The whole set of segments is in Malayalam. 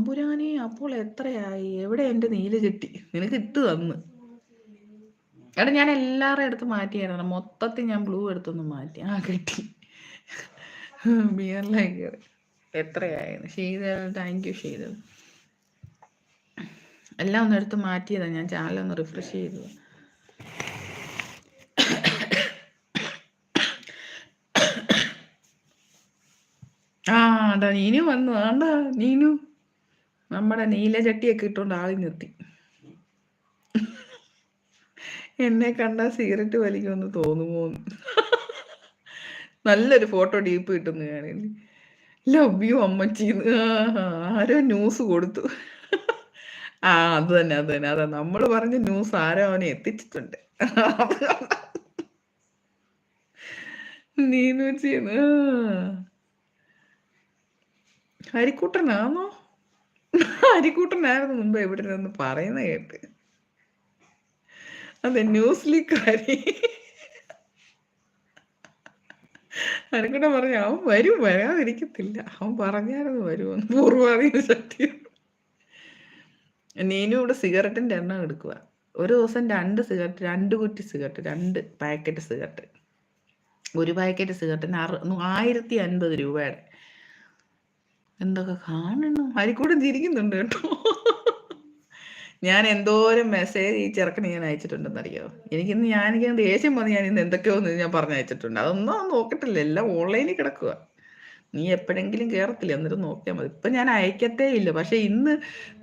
തമ്പുരാനെ അപ്പോൾ എത്രയായി? എവിടെ എന്റെ നീല ചെട്ടി? നിനക്ക് ഇട്ട് തന്ന്. എടാ ഞാൻ എല്ലാവരുടെ അടുത്ത് മാറ്റിയായിരുന്നു. മൊത്തത്തിൽ ഞാൻ ബ്ലൂ എടുത്തൊന്ന് മാറ്റി. ആ കിട്ടി. ബിയറിലേക്ക് എത്രയായിരുന്നു ഷീതൽ താങ്ക് യു ഷീതൽ. എല്ലാം ഒന്ന് എടുത്ത് മാറ്റിയതാണ് ഞാൻ ചാനൽ ഒന്ന് റിഫ്രഷ് ചെയ്തത്. ആ അതാ നീനു വന്നു. ആണ്ടാ നീനു. നമ്മുടെ നീലചട്ടിയൊക്കെ ഇട്ടുകൊണ്ട് ആളി നിർത്തി. എന്നെ കണ്ട സിഗരറ്റ് വലിക്കുമെന്ന് തോന്നുമോ? നല്ലൊരു ഫോട്ടോ ഡീപ്പ് കിട്ടുന്നു ഞാൻ ലവ് യു അമ്മച്ചിന്ന് ആരോ ന്യൂസ് കൊടുത്തു. ആ അത് തന്നെ അത് തന്നെ അതാ. നമ്മൾ പറഞ്ഞ ന്യൂസ് ആരോ അവനെ എത്തിച്ചിട്ടുണ്ട്. നീനു ചെയ്യുന്നു ഹരിക്കുട്ടനാണോ ഹരിക്കുട്ടനായിരുന്നു മുമ്പ് എവിടെ നിന്ന് പറയുന്ന കേട്ട്. അതെ ന്യൂസ് ലീക്ക് ലീക്കാരി. ഹരിക്കുട്ടൻ പറഞ്ഞു അവൻ വരും വരാതിരിക്കത്തില്ല. അവൻ പറഞ്ഞായിരുന്നു വരുമെന്ന് പൂർവാധീന ശക്തി നീനും ഇവിടെ സിഗരറ്റിന്റെ എണ്ണം എടുക്കുക ഒരു ദിവസം രണ്ട് സിഗരറ്റ് രണ്ട് കുറ്റി സിഗരറ്റ് രണ്ട് പാക്കറ്റ് സിഗരറ്റ്. ഒരു പാക്കറ്റ് സിഗരറ്റിന് അറു ആയിരത്തി അൻപത് രൂപയുടെ. എന്തൊക്കെ കാണണം? അരിക്കൂടെ ചിരിക്കുന്നുണ്ട് കേട്ടോ. ഞാൻ എന്തോരം മെസ്സേജ് ഈ ചെറുക്കന് ഞാൻ അയച്ചിട്ടുണ്ടെന്നറിയോ? എനിക്കിന്ന് ഞാൻ എനിക്ക് ദേഷ്യം വന്ന് ഞാൻ ഇന്ന് എന്തൊക്കെയോ ഞാൻ പറഞ്ഞു അയച്ചിട്ടുണ്ട്. അതൊന്നും നോക്കട്ടില്ല എല്ലാം ഓൺലൈനിൽ കിടക്കുക നീ എപ്പോഴെങ്കിലും കയറത്തില്ല എന്നിട്ട് നോക്കിയാൽ മതി. ഇപ്പം ഞാൻ അയക്കത്തേ ഇല്ല. പക്ഷെ ഇന്ന്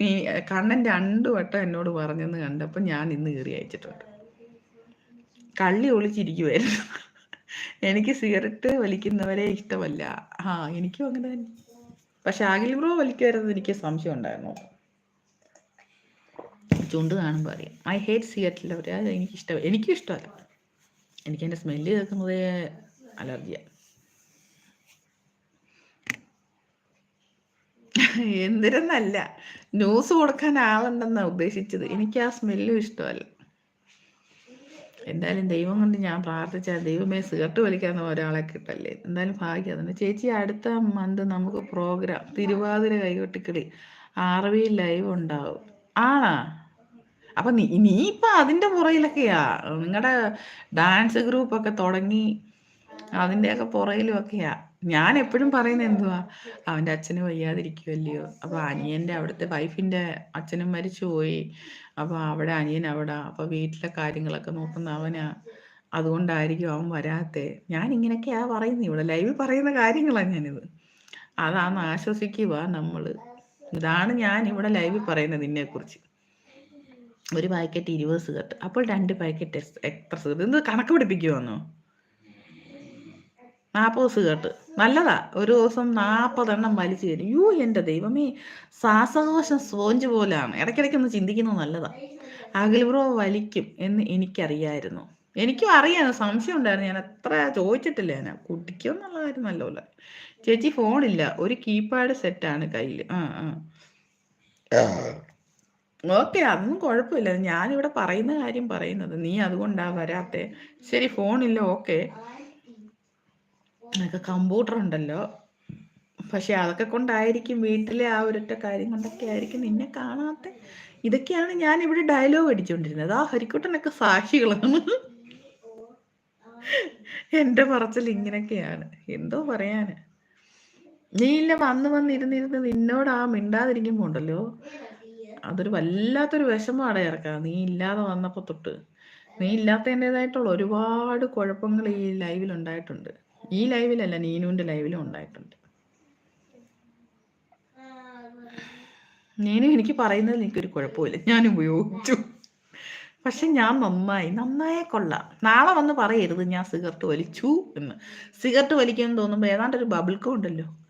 നീ കണ്ണൻ രണ്ടു വട്ടം എന്നോട് പറഞ്ഞെന്ന് കണ്ടപ്പോൾ ഞാൻ ഇന്ന് കയറി അയച്ചിട്ടുണ്ട്. കള്ളി ഒളിച്ചിരിക്കുമായിരുന്നു എനിക്ക് സിഗരറ്റ് വലിക്കുന്നവരെ ഇഷ്ടമല്ല. ആ എനിക്കും അങ്ങനെ തന്നെ. പക്ഷെ അഖിൽ ബ്രോ വലിക്കുമായിരുന്നു എനിക്ക് സംശയം ഉണ്ടായിരുന്നു. ചുണ്ട് കാണുമ്പോൾ അറിയാം. ഐ ഹേറ്റ് സിഗരറ്റിൽ അവർ എനിക്ക് ഇഷ്ടം എനിക്കും ഇഷ്ടമല്ല എനിക്ക് എന്റെ സ്മെല്ല് കേൾക്കുന്നതേ അലർജിയാണ് എന്തിനെന്നല്ല. ന്യൂസ് കൊടുക്കാൻ ആളുണ്ടെന്നാണ് ഉദ്ദേശിച്ചത്. എനിക്ക് ആ സ്മെല്ലും ഇഷ്ടമല്ല. എന്തായാലും ദൈവം കൊണ്ട് ഞാൻ പ്രാർത്ഥിച്ച ദൈവമേ സിഗരറ്റ് വലിക്കാന്ന് ഒരാളെ കിട്ടല്ലേ? എന്തായാലും ഭാഗ്യം അതിന് ചേച്ചി അടുത്ത മന്ത് നമുക്ക് പ്രോഗ്രാം തിരുവാതിര കൈകൊട്ടിക്കളി. ആർവി ലൈവ് ഉണ്ടാവും. ആണാ? അപ്പൊ നീ നീ ഇപ്പൊ അതിന്റെ പുറയിലൊക്കെയാ നിങ്ങളുടെ ഡാൻസ് ഗ്രൂപ്പ് ഒക്കെ തുടങ്ങി അതിന്റെയൊക്കെ പുറയിലും ഒക്കെയാ ഞാൻ എപ്പോഴും പറയുന്നത് എന്തുവാ അവന്റെ അച്ഛന് വയ്യാതിരിക്കുമല്ലയോ അപ്പോൾ അനിയന്റെ അവിടുത്തെ വൈഫിന്റെ അച്ഛനും മരിച്ചു പോയി. അപ്പോൾ അവിടെ അനിയൻ അവിടെ. അപ്പോൾ വീട്ടിലെ കാര്യങ്ങളൊക്കെ നോക്കുന്ന അവനാ. അതുകൊണ്ടായിരിക്കും അവൻ വരാത്തെ. ഞാൻ ഇങ്ങനെയൊക്കെയാ പറയുന്നത് ഇവിടെ ലൈവ് പറയുന്ന കാര്യങ്ങളാണ് ഞാനിത്. അതാന്ന് ആശ്വസിക്കുക നമ്മൾ. ഇതാണ് ഞാൻ ഇവിടെ ലൈവിൽ പറയുന്നത് ഇതിനെക്കുറിച്ച് ഒരു പാക്കറ്റ് ഇരുപത് സിഗരറ്റ്. അപ്പോൾ രണ്ട് പാക്കറ്റ് എത്ര സിഗരറ്റ്. ഇത് കണക്ക് പിടിപ്പിക്കുമെന്നോ നാൽപ്പത് സിഗരറ്റ് നല്ലതാ. ഒരു ദിവസം നാൽപ്പതെണ്ണം വലിച്ചു തരും യൂ എന്റെ ദൈവമേ. ശ്വാസകോശം സ്പോഞ്ച് പോലെയാണ് ഇടയ്ക്കിടയ്ക്ക് ഒന്ന് ചിന്തിക്കുന്നത് നല്ലതാ. അഖിൽബ്രോ വലിക്കും എന്ന് എനിക്കറിയായിരുന്നു. എനിക്കും അറിയാം. സംശയം ഉണ്ടായിരുന്നു. ഞാൻ എത്ര ചോദിച്ചിട്ടില്ല. ഞാൻ കുട്ടിക്കോ എന്നുള്ള കാര്യം നല്ലപോലെ ചേച്ചി ഫോണില്ല ഒരു കീപാഡ് സെറ്റാണ് കയ്യിൽ ആ ആ. ഓക്കെ അതൊന്നും കുഴപ്പമില്ല. ഞാനിവിടെ പറയുന്ന കാര്യം പറയുന്നത്. നീ അതുകൊണ്ടാ വരാത്തെ. ശരി ഫോണില്ല ഓക്കെ ഒക്കെ കമ്പ്യൂട്ടർ ഉണ്ടല്ലോ. പക്ഷെ അതൊക്കെ കൊണ്ടായിരിക്കും വീട്ടിലെ ആ ഒരൊറ്റ കാര്യം കൊണ്ടൊക്കെ ആയിരിക്കും നിന്നെ കാണാത്ത. ഇതൊക്കെയാണ് ഞാൻ ഇവിടെ ഡയലോഗ് അടിച്ചുകൊണ്ടിരുന്നത് ആ ഹരിക്കുട്ടനൊക്കെ സാക്ഷികളാണ്. എന്റെ പറച്ചിൽ ഇങ്ങനെയൊക്കെയാണ്. എന്തോ പറയാന്. നീ ഇല്ല വന്ന് വന്നിരുന്നിരുന്ന് നിന്നോട് ആ മിണ്ടാതിരിക്കുമ്പോ ഉണ്ടല്ലോ. അതൊരു വല്ലാത്തൊരു വിഷമമാണ് ഇറക്കാം. നീ ഇല്ലാതെ വന്നപ്പോ തൊട്ട്. നീ ഇല്ലാത്തതിന്റെതായിട്ടുള്ള ഒരുപാട് കുഴപ്പങ്ങൾ ഈ ലൈവിൽ ഉണ്ടായിട്ടുണ്ട്. ഈ ലൈവിലല്ല നീനുവിന്റെ ലൈവിലും ഉണ്ടായിട്ടുണ്ട്. നീനു എനിക്ക് പറയുന്നതിൽ എനിക്കൊരു കുഴപ്പമില്ല. ഞാൻ ഉപയോഗിച്ചു. പക്ഷെ ഞാൻ നന്നായി നന്നായേ കൊള്ളാം. നാളെ വന്ന് പറയരുത് ഞാൻ സിഗരറ്റ് വലിച്ചു എന്ന്. സിഗരറ്റ് വലിക്കാൻ തോന്നുമ്പോൾ ഏതാണ്ട് ഒരു ബബിൾക്കം ഉണ്ടല്ലോ.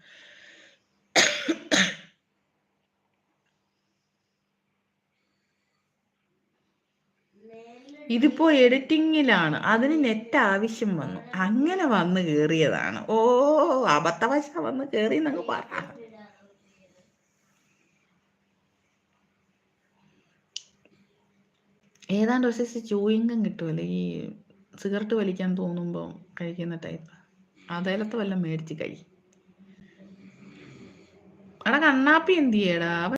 ഇതിപ്പോ എഡിറ്റിങ്ങിലാണ് അതിന് നെറ്റ് ആവശ്യം വന്നു. അങ്ങനെ വന്ന് കേറിയതാണ്. ഓ അബദ്ധവശ വന്ന് കേറി എന്നങ്ങ് പറ. ഏതാണ്ട് സൈസ് ചൂയിങ്കം കിട്ടുമല്ലോ ഈ സിഗരറ്റ് വലിക്കാൻ തോന്നുമ്പോൾ കഴിക്കുന്ന ടൈപ്പ് അതേലത്തെ വല്ലതും മേടിച്ച് കഴി. എടാ കണ്ണാപ്പി എന്ത് ചെയ്യടാ?